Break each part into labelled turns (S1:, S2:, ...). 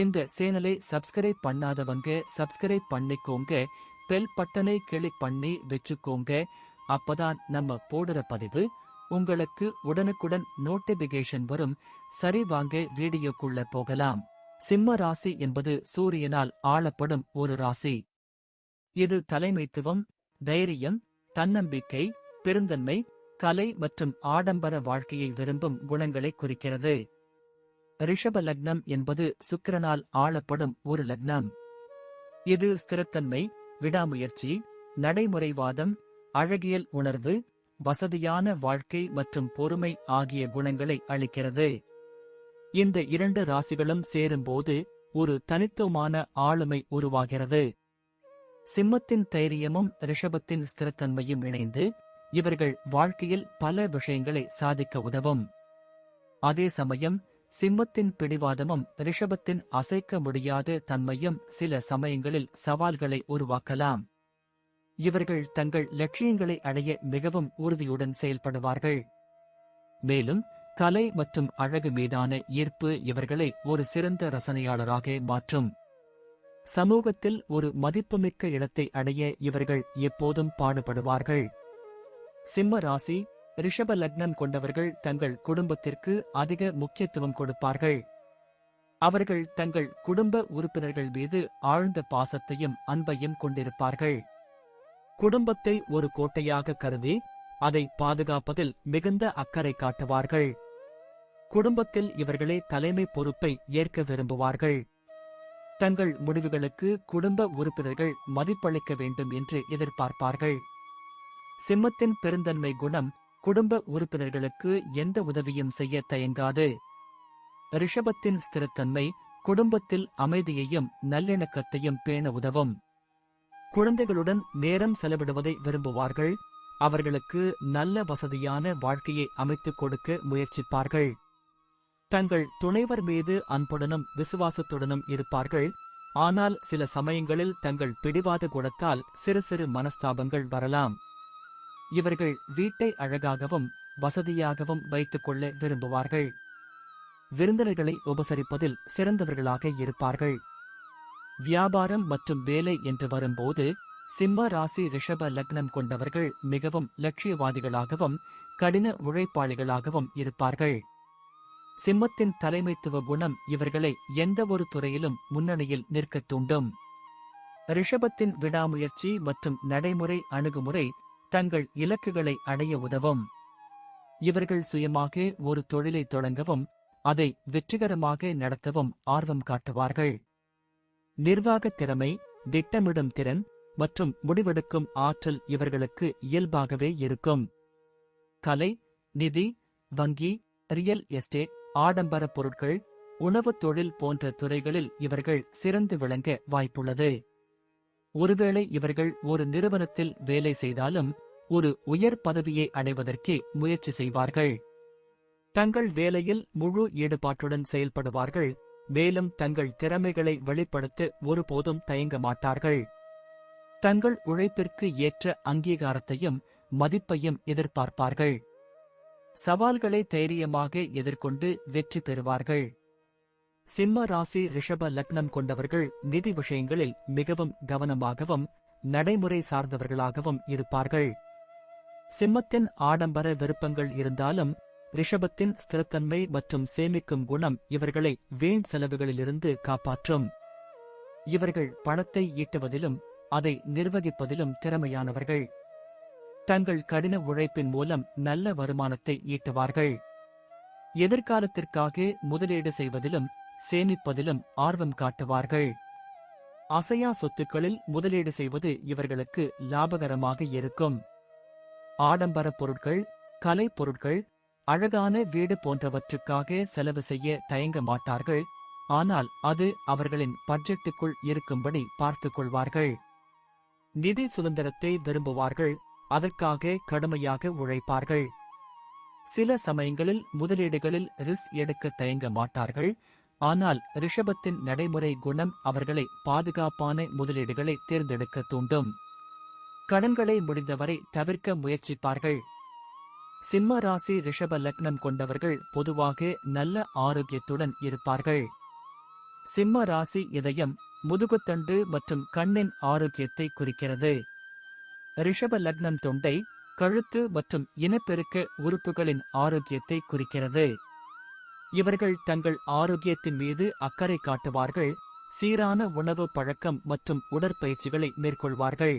S1: இந்த சேனலை சப்ஸ்கிரைப் பண்ணாதவங்க சப்ஸ்கிரைப் பண்ணிக்கோங்க. பெல் பட்டனை கிளிக் பண்ணி வச்சுக்கோங்க. அப்பதான் நம்ம போடுற பதிவு உங்களுக்கு உடனுக்குடன் நோட்டிபிகேஷன் வரும். சரி வாங்க வீடியோக்குள்ள போகலாம். சிம்ம ராசி என்பது சூரியனால் ஆளப்படும் ஒரு ராசி. இது தலைமைத்துவம் தைரியம் தன்னம்பிக்கை பெருந்தன்மை கலை மற்றும் ஆடம்பர வாழ்க்கையை விரும்பும் குணங்களை குறிக்கிறது. ரிஷப லக்னம் என்பது சுக்கிரனால் ஆளப்படும் ஒரு லக்னம். இது ஸ்திரத்தன்மை விடாமுயற்சி நடைமுறைவாதம் அழகியல் உணர்வு வசதியான வாழ்க்கை மற்றும் பொறுமை ஆகிய குணங்களை அளிக்கிறது. இந்த இரண்டு ராசிகளும் சேரும்போது ஒரு தனித்துவமான ஆளுமை உருவாகிறது. சிம்மத்தின் தைரியமும் ரிஷபத்தின் ஸ்திரத்தன்மையும் இணைந்து இவர்கள் வாழ்க்கையில் பல விஷயங்களை சாதிக்க உதவும். அதே சமயம் சிம்மத்தின் பிடிவாதமும் ரிஷபத்தின் அசைக்க முடியாத தன்மையும் சில சமயங்களில் சவால்களை உருவாக்கலாம். இவர்கள் தங்கள் லட்சியங்களை அடைய மிகவும் உறுதியுடன் செயல்படுவார்கள். மேலும் கலை மற்றும் அழகு மீதான ஈர்ப்பு இவர்களை ஒரு சிறந்த ரசனையாளராக மாற்றும். சமூகத்தில் ஒரு மதிப்புமிக்க இடத்தை அடைய இவர்கள் எப்போதும் பாடுபடுவார்கள். சிம்ம ராசி ரிஷப லக்னம் கொண்டவர்கள் தங்கள் குடும்பத்திற்கு அதிக முக்கியத்துவம் கொடுப்பார்கள். அவர்கள் தங்கள் குடும்ப உறுப்பினர்கள் மீது ஆழ்ந்த பாசத்தையும் அன்பையும் கொண்டிருப்பார்கள். குடும்பத்தை ஒரு கோட்டையாக கருதி அதை பாதுகாப்பதில் மிகுந்த அக்கறை காட்டுவார்கள். குடும்பத்தில் இவர்களே தலைமை பொறுப்பை ஏற்க விரும்புவார்கள். தங்கள் முடிவுகளுக்கு குடும்ப உறுப்பினர்கள் மதிப்பளிக்க வேண்டும் என்று எதிர்பார்ப்பார்கள். சிம்மத்தின் பெருந்தன்மை குணம் குடும்ப உறுப்பினர்களுக்கு எந்த உதவியும் செய்ய தயங்காது. ரிஷபத்தின் ஸ்திரத்தன்மை குடும்பத்தில் அமைதியையும் நல்லிணக்கத்தையும் பேண உதவும். குழந்தைகளுடன் நேரம் செலவிடுவதை விரும்புவார்கள். அவர்களுக்கு நல்ல வசதியான வாழ்க்கையை அமைத்துக் கொடுக்க முயற்சிப்பார்கள். தங்கள் துணைவர் மீது அன்புடனும் விசுவாசத்துடனும் இருப்பார்கள். ஆனால் சில சமயங்களில் தங்கள் பிடிவாத குணத்தால் சிறு சிறு மனஸ்தாபங்கள் வரலாம். இவர்கள் வீட்டை அழகாகவும் வசதியாகவும் வைத்துக் கொள்ள விரும்புவார்கள். விருந்தினர்களை உபசரிப்பதில் சிறந்தவர்களாக இருப்பார்கள். வியாபாரம் மற்றும் வேலை என்று வரும்போது சிம்ம ராசி ரிஷப லக்னம் கொண்டவர்கள் மிகவும் லட்சியவாதிகளாகவும் கடின உழைப்பாளிகளாகவும் இருப்பார்கள். சிம்மத்தின் தலைமைத்துவ குணம் இவர்களை எந்த ஒரு துறையிலும் முன்னணியில் நிற்க தூண்டும். ரிஷபத்தின் விடாமுயற்சி மற்றும் நடைமுறை அணுகுமுறை தங்கள் இலக்குகளை அடைய உதவும். இவர்கள் சுயமாக ஒரு தொழிலை தொடங்கவும் அதை வெற்றிகரமாக நடத்தவும் ஆர்வம் காட்டுவார்கள். நிர்வாகத் திறமை திட்டமிடும் திறன் மற்றும் முடிவெடுக்கும் ஆற்றல் இவர்களுக்கு இயல்பாகவே இருக்கும். கலை நிதி வங்கி ரியல் எஸ்டேட் ஆடம்பர பொருட்கள் உணவுத் தொழில் போன்ற துறைகளில் இவர்கள் சிறந்து விளங்க வாய்ப்புள்ளது. ஒருவேளை இவர்கள் ஒரு நிறுவனத்தில் வேலை செய்தாலும் ஒரு உயர் பதவியை அடைவதற்கே முயற்சி செய்வார்கள். தங்கள் வேலையில் முழு ஈடுபாட்டுடன் செயல்படுவார்கள். மேலும் தங்கள் திறமைகளை வெளிப்படுத்த ஒருபோதும் தயங்க மாட்டார்கள். தங்கள் உழைப்பிற்கு ஏற்ற அங்கீகாரத்தையும் மதிப்பையும் எதிர்பார்ப்பார்கள். சவால்களை தைரியமாக எதிர்கொண்டு வெற்றி பெறுவார்கள். சிம்ம ராசி ரிஷப லக்னம் கொண்டவர்கள் நிதி விஷயங்களில் மிகவும் கவனமாகவும் நடைமுறை சார்ந்தவர்களாகவும் இருப்பார்கள். சிம்மத்தின் ஆடம்பர விருப்பங்கள் இருந்தாலும் ரிஷபத்தின் ஸ்திரத்தன்மை மற்றும் சேமிக்கும் குணம் இவர்களை வீண் செலவுகளிலிருந்து காப்பாற்றும். இவர்கள் பணத்தை ஈட்டுவதிலும் அதை நிர்வகிப்பதிலும் திறமையானவர்கள். தங்கள் கடின உழைப்பின் மூலம் நல்ல வருமானத்தை ஈட்டுவார்கள். எதிர்காலத்திற்காக முதலீடு செய்வதிலும் சேமிப்பதிலும் ஆர்வம் காட்டுவார்கள். அசையா சொத்துக்களில் முதலீடு செய்வது இவர்களுக்கு லாபகரமாக இருக்கும். ஆடம்பர பொருட்கள் கலை பொருட்கள் அழகான வீடு போன்றவற்றுக்காக செலவு செய்ய தயங்க மாட்டார்கள். ஆனால் அது அவர்களின் பட்ஜெட்டுக்குள் இருக்கும்படி பார்த்துக் கொள்வார்கள். நிதி சுதந்திரத்தை விரும்புவார்கள் அதற்காக கடுமையாக உழைப்பார்கள். சில சமயங்களில் முதலீடுகளில் ரிஸ்க் எடுக்க தயங்க மாட்டார்கள் ஆனால் ரிஷபத்தின் நடைமுறை குணம் அவர்களை பாதுகாப்பான முதலீடுகளை தேர்ந்தெடுக்க தூண்டும். கடன்களை முடிந்தவரை தவிர்க்க முயற்சிப்பார்கள். சிம்ம ராசி ரிஷப லக்னம் கொண்டவர்கள் பொதுவாக நல்ல ஆரோக்கியத்துடன் இருப்பார்கள். சிம்ம ராசி இதயம் முதுகுத்தண்டு மற்றும் கண்ணின் ஆரோக்கியத்தை குறிக்கிறது. ரிஷப லக்னம் தொண்டை கழுத்து மற்றும் இனப்பெருக்க உறுப்புகளின் ஆரோக்கியத்தை குறிக்கிறது. இவர்கள் தங்கள் ஆரோக்கியத்தின் மீது அக்கறை காட்டுவார்கள் சீரான உணவு பழக்கம் மற்றும் உடற்பயிற்சிகளை மேற்கொள்வார்கள்.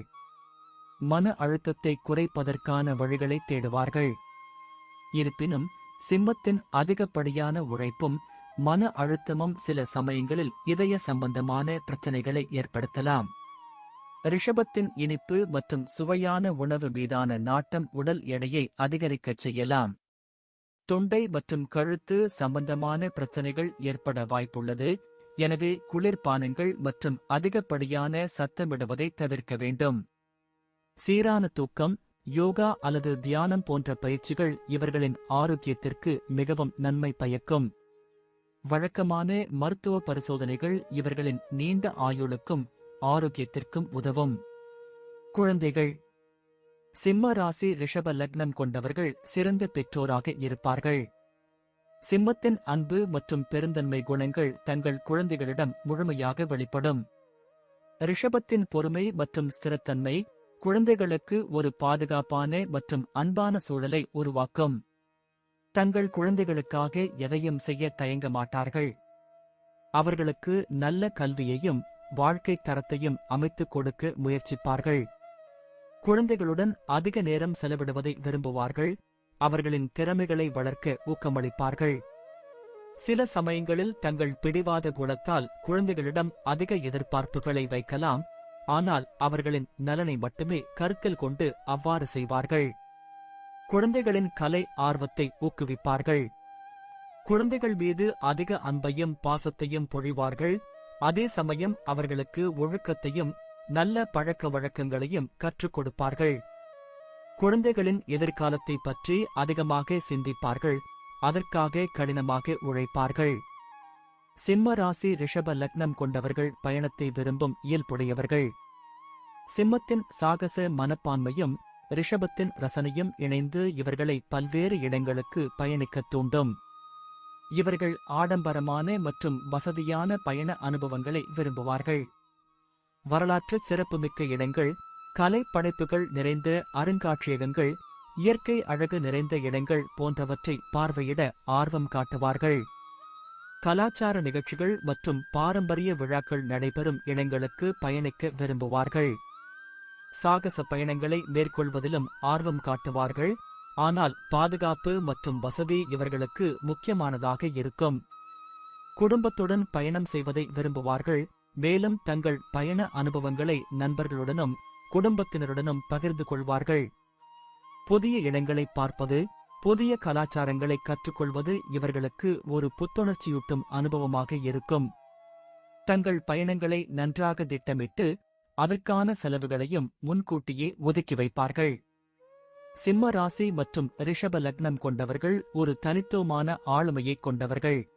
S1: மன அழுத்தத்தை குறைப்பதற்கான வழிகளை தேடுவார்கள். இருப்பினும் சிம்மத்தின் அதிகப்படியான உழைப்பும் மன அழுத்தமும் சில சமயங்களில் இதய சம்பந்தமான பிரச்சனைகளை ஏற்படுத்தலாம். ரிஷபத்தின் இனிப்பு மற்றும் சுவையான உணவு மீதான நாட்டம் உடல் எடையை அதிகரிக்கச் செய்யலாம். தொண்டை மற்றும் கழுத்து சம்பந்தமான பிரச்சனைகள் ஏற்பட வாய்ப்புள்ளது. எனவே குளிர்பானங்கள் மற்றும் அதிகப்படியான சத்தமிடுவதை தவிர்க்க வேண்டும். சீரான தூக்கம் யோகா அல்லது தியானம் போன்ற பயிற்சிகள் இவர்களின் ஆரோக்கியத்திற்கு மிகவும் நன்மை பயக்கும். வழக்கமான மருத்துவ பரிசோதனைகள் இவர்களின் நீண்ட ஆயுளுக்கும் ஆரோக்கியத்திற்கும் உதவும். குழந்தைகள் சிம்ம ராசி ரிஷப லக்னம் கொண்டவர்கள் சிறந்த பெற்றோராக இருப்பார்கள். சிம்மத்தின் அன்பு மற்றும் பெருந்தன்மை குணங்கள் தங்கள் குழந்தைகளிடம் முழுமையாக வெளிப்படும். ரிஷபத்தின் பொறுமை மற்றும் ஸ்திரத்தன்மை குழந்தைகளுக்கு ஒரு பாதுகாப்பான மற்றும் அன்பான சூழலை உருவாக்கும். தங்கள் குழந்தைகளுக்காக எதையும் செய்ய தயங்க மாட்டார்கள். அவர்களுக்கு நல்ல கல்வியையும் வாழ்க்கை தரத்தையும் அமைத்துக் கொடுக்க முயற்சிப்பார்கள். குழந்தைகளுடன் அதிக நேரம் செலவிடுவதை விரும்புவார்கள். அவர்களின் திறமைகளை வளர்க்க ஊக்கமளிப்பார்கள். சில சமயங்களில் தங்கள் பிடிவாத குணத்தால் குழந்தைகளிடம் அதிக எதிர்பார்ப்புகளை வைக்கலாம். ஆனால் அவர்களின் நலனை மட்டுமே கருத்தில் கொண்டு அவ்வாறு செய்வார்கள். குழந்தைகளின் கலை ஆர்வத்தை ஊக்குவிப்பார்கள். குழந்தைகள் மீது அதிக அன்பையும் பாசத்தையும் பொழிவார்கள். அதே சமயம் அவர்களுக்கு ஒழுக்கத்தையும் நல்ல பழக்க வழக்கங்களையும் கற்றுக் கொடுப்பார்கள். குழந்தைகளின் எதிர்காலத்தை பற்றி அதிகமாக சிந்திப்பார்கள். அதற்காக கடினமாக உழைப்பார்கள். சிம்ம ராசி ரிஷப லக்னம் கொண்டவர்கள் பயணத்தை விரும்பும் இயல்புடையவர்கள். சிம்மத்தின் சாகச மனப்பான்மையும் ரிஷபத்தின் ரசனையும் இணைந்து இவர்களை பல்வேறு இடங்களுக்கு பயணிக்கத் தூண்டும். இவர்கள் ஆடம்பரமான மற்றும் வசதியான பயண அனுபவங்களை விரும்புவார்கள். வரலாற்று சிறப்புமிக்க இடங்கள் கலை படைப்புகள் நிறைந்த அருங்காட்சியகங்கள் இயற்கை அழகு நிறைந்த இடங்கள் போன்றவற்றை பார்வையிட ஆர்வம் காட்டுவார்கள். கலாச்சார நிகழ்ச்சிகள் மற்றும் பாரம்பரிய விழாக்கள் நடைபெறும் இடங்களுக்கு பயணிக்க விரும்புவார்கள். சாகச பயணங்களை மேற்கொள்வதிலும் ஆர்வம் காட்டுவார்கள் ஆனால் பாதுகாப்பு மற்றும் வசதி இவர்களுக்கு முக்கியமானதாக இருக்கும். குடும்பத்துடன் பயணம் செய்வதை விரும்புவார்கள் மேலும் தங்கள் பயண அனுபவங்களை நண்பர்களுடனும் குடும்பத்தினருடனும் பகிர்ந்து கொள்வார்கள். புதிய இடங்களை பார்ப்பது புதிய கலாச்சாரங்களை கற்றுக்கொள்வது இவர்களுக்கு ஒரு புத்துணர்ச்சியூட்டும் அனுபவமாக இருக்கும். தங்கள் பயணங்களை நன்றாக திட்டமிட்டு அதற்கான செலவுகளையும் முன்கூட்டியே ஒதுக்கி வைப்பார்கள். சிம்ம ராசி மற்றும் ரிஷப லக்னம் கொண்டவர்கள் ஒரு தனித்துவமான ஆளுமையைக் கொண்டவர்கள்.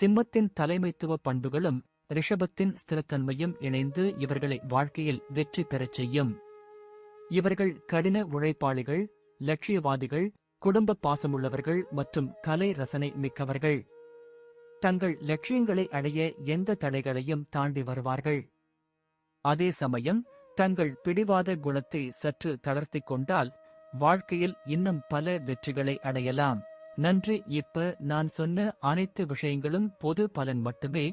S1: சிம்மத்தின் தலைமைத்துவ பண்புகளும் ரிஷபத்தின் ஸ்திரத்தன்மையும் இணைந்து இவர்களை வாழ்க்கையில் வெற்றி பெறச் செய்யும். இவர்கள் கடின உழைப்பாளிகள் லட்சியவாதிகள் குடும்ப பாசமுள்ளவர்கள் மற்றும் கலை ரசனை மிக்கவர்கள். தங்கள் லட்சியங்களை அடைய எந்த தடைகளையும் தாண்டி வருவார்கள். அதே சமயம் தங்கள் பிடிவாத குணத்தை சற்று தளர்த்திக் கொண்டால் வாழ்க்கையில் இன்னும் பல வெற்றிகளை அடையலாம். நன்றி இப்ப நான் சொன்ன அனைத்து விஷயங்களும் பொது பலன் மட்டுமே